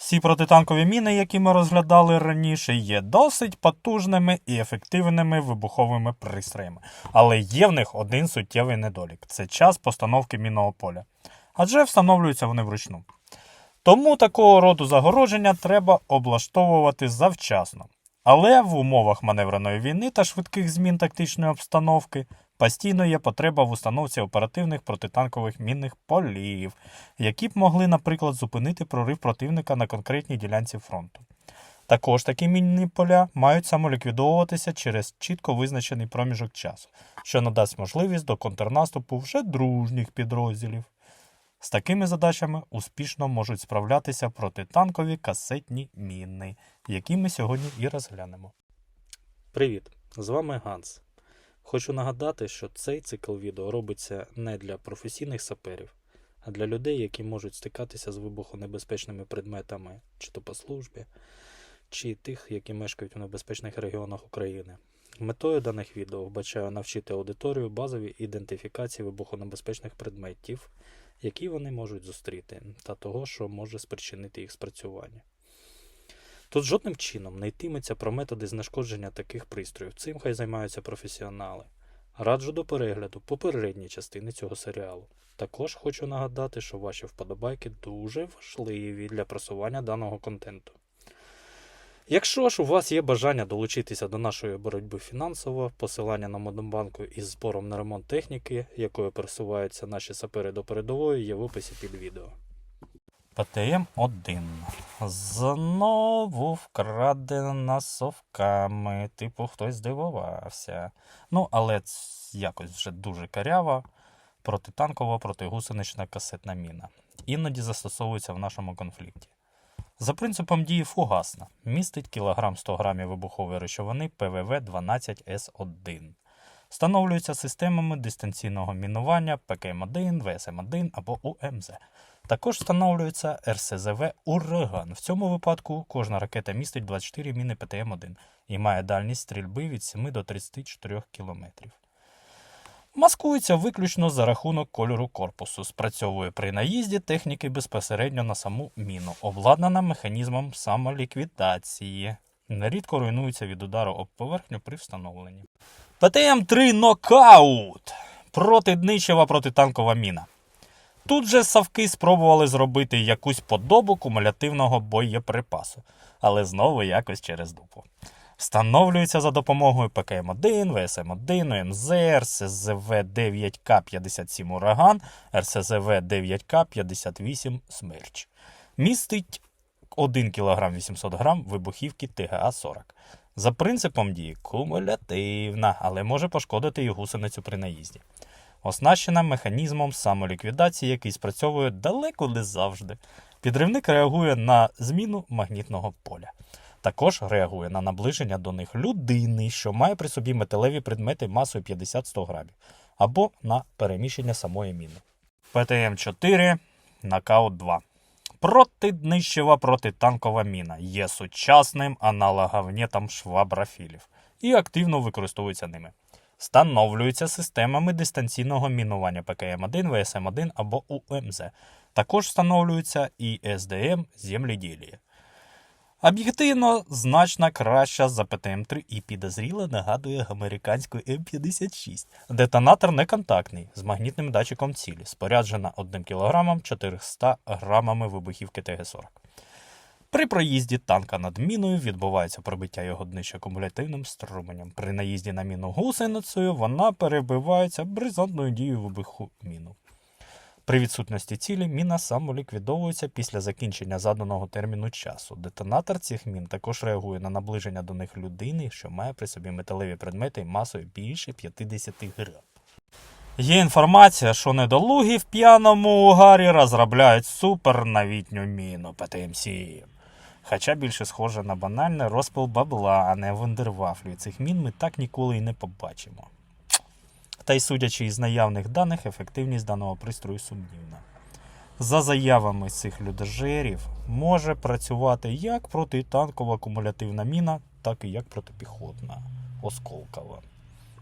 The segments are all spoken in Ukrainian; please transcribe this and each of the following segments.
Всі протитанкові міни, які ми розглядали раніше, є досить потужними і ефективними вибуховими пристроями. Але є в них один суттєвий недолік це час постановки мінного поля. Адже встановлюються вони вручну. Тому такого роду загородження треба облаштовувати завчасно. Але в умовах маневреної війни та швидких змін тактичної обстановки постійно є потреба в установці оперативних протитанкових мінних полів, які б могли, наприклад, зупинити прорив противника на конкретній ділянці фронту. Також такі мінні поля мають самоліквідовуватися через чітко визначений проміжок часу, що надасть можливість до контрнаступу вже дружніх підрозділів. З такими задачами успішно можуть справлятися протитанкові касетні міни, які ми сьогодні і розглянемо. Привіт! З вами Ганс. Хочу нагадати, що цей цикл відео робиться не для професійних саперів, а для людей, які можуть стикатися з вибухонебезпечними предметами, чи то по службі, чи тих, які мешкають у небезпечних регіонах України. Метою даних відео вбачаю навчити аудиторію базовій ідентифікації вибухонебезпечних предметів, які вони можуть зустріти, та того, що може спричинити їх спрацювання. Тут жодним чином не йтиметься про методи знешкодження таких пристроїв. Цим хай займаються професіонали. Раджу до перегляду попередні частини цього серіалу. Також хочу нагадати, що ваші вподобайки дуже важливі для просування даного контенту. Якщо ж у вас є бажання долучитися до нашої боротьби фінансово, посилання на Модембанку із збором на ремонт техніки, якою пересуваються наші сапери до передової, є в описі під відео. ПТМ-1. Знову вкрадена совками. Типу, хтось здивувався. Ну, але якось вже дуже карява протитанкова протигусенична касетна міна. Іноді застосовується в нашому конфлікті. За принципом дії фугасна. Містить кілограм 100 грамів вибухової речовини ПВВ-12С1. Встановлюється системами дистанційного мінування ПКМ-1, ВСМ-1 або УМЗ. Також встановлюється РСЗВ Ураган. В цьому випадку кожна ракета містить 24 міни ПТМ-1 і має дальність стрільби від 7 до 34 км. Маскується виключно за рахунок кольору корпусу. Спрацьовує при наїзді техніки безпосередньо на саму міну, обладнана механізмом самоліквідації. Нерідко руйнується від удару об поверхню при встановленні. ПТМ-3 Нокаут. Протидничева протитанкова міна. Тут же савки спробували зробити якусь подобу кумулятивного боєприпасу, але знову якось через дупу. Встановлюється за допомогою ПКМ-1, ВСМ-1, ОМЗ, РСЗВ-9К57 Ураган, РСЗВ-9К58 Смерч. Містить 1 кг 800 г вибухівки ТГА-40. За принципом дії кумулятивна, але може пошкодити і гусеницю при наїзді. Оснащена механізмом самоліквідації, який спрацьовує далеко не завжди. Підривник реагує на зміну магнітного поля. Також реагує на наближення до них людини, що має при собі металеві предмети масою 50-100 грамів, або на переміщення самої міни. ПТМ-4 Нокаут 2. Протиднищева протитанкова міна є сучасним аналоговнєтом швабрафілів і активно використовується ними. Встановлюється системами дистанційного мінування ПКМ-1, ВСМ-1 або УМЗ. Також встановлюється і СДМ земледілія. Об'єктивно значно краща за ПТМ-3 і підозріло нагадує американську М56. Детонатор неконтактний з магнітним датчиком цілі, споряджена 1 кг 400 грамами вибухівки ТГ-40. При проїзді танка над міною відбувається пробиття його днища кумулятивним струменем. При наїзді на міну гусеницею вона перебивається бризантною дією вибуху міну. При відсутності цілі міна самоліквідовується після закінчення заданого терміну часу. Детонатор цих мін також реагує на наближення до них людини, що має при собі металеві предмети масою більше 50 грам. Є інформація, що недолугі в п'яному угарі розробляють суперновітню міну ПТМ-7. Хоча більше схоже на банальний розпил бабла, а не вундервафлю. Цих мін ми так ніколи і не побачимо. Та й судячи із наявних даних, ефективність даного пристрою сумнівна. За заявами цих людожерів, може працювати як протитанкова кумулятивна міна, так і як протипіхотна осколкова.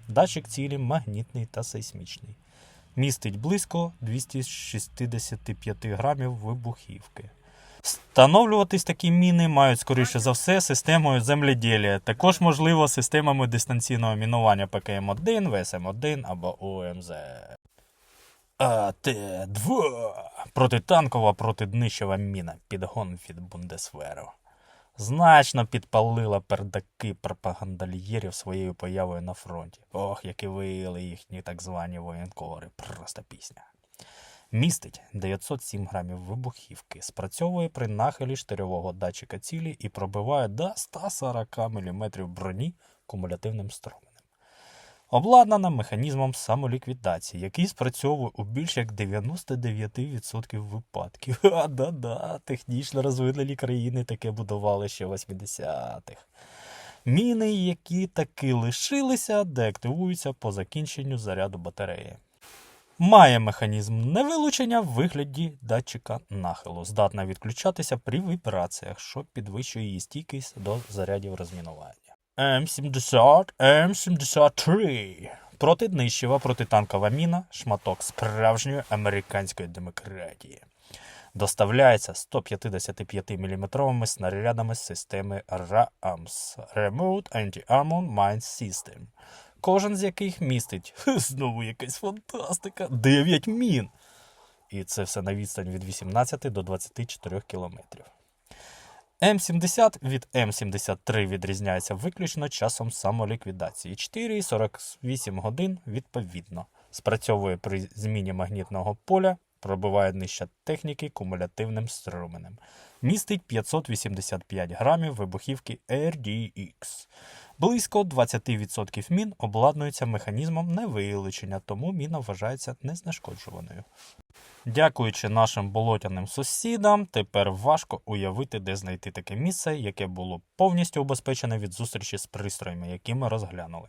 Датчик цілі магнітний та сейсмічний. Містить близько 265 грамів вибухівки. Встановлюватись такі міни мають, скоріше за все, системою земледілля. Також, можливо, системами дистанційного мінування ПКМ-1, ВСМ-1 або УМЗ. АТ-2 протитанкова протиднищова міна. Підгон від Бундесверу. Значно підпалила пердаки пропагандальєрів своєю появою на фронті. Ох, які виїли їхні так звані воєнкори. Просто пісня. Містить 907 грамів вибухівки, спрацьовує при нахилі штирьового датчика цілі і пробиває до 140 мм броні кумулятивним струменем. Обладнана механізмом самоліквідації, який спрацьовує у більш як 99% випадків. А, да-да, технічно розвинені країни таке будували ще в 80-х. Міни, які таки лишилися, деактивуються по закінченню заряду батареї. Має механізм невилучення в вигляді датчика нахилу, здатна відключатися при вібраціях, що підвищує її стійкість до зарядів розмінування. М70, М73. Протиднищева протитанкова міна, шматок справжньої американської демократії. Доставляється 155 мм снарядами системи RAMS Remote Anti-Armor Mine System кожен з яких містить знову якась фантастика, 9 мін. І це все на відстань від 18 до 24 кілометрів. М70 від М73 відрізняється виключно часом самоліквідації 4,48 годин відповідно. Спрацьовує при зміні магнітного поля, пробиває днища техніки кумулятивним струменем. Містить 585 грамів вибухівки RDX. Близько 20% мін обладнуються механізмом невилучення, тому міна вважається незнешкоджуваною. Дякуючи нашим болотяним сусідам, тепер важко уявити, де знайти таке місце, яке було повністю убезпечене від зустрічі з пристроями, які ми розглянули.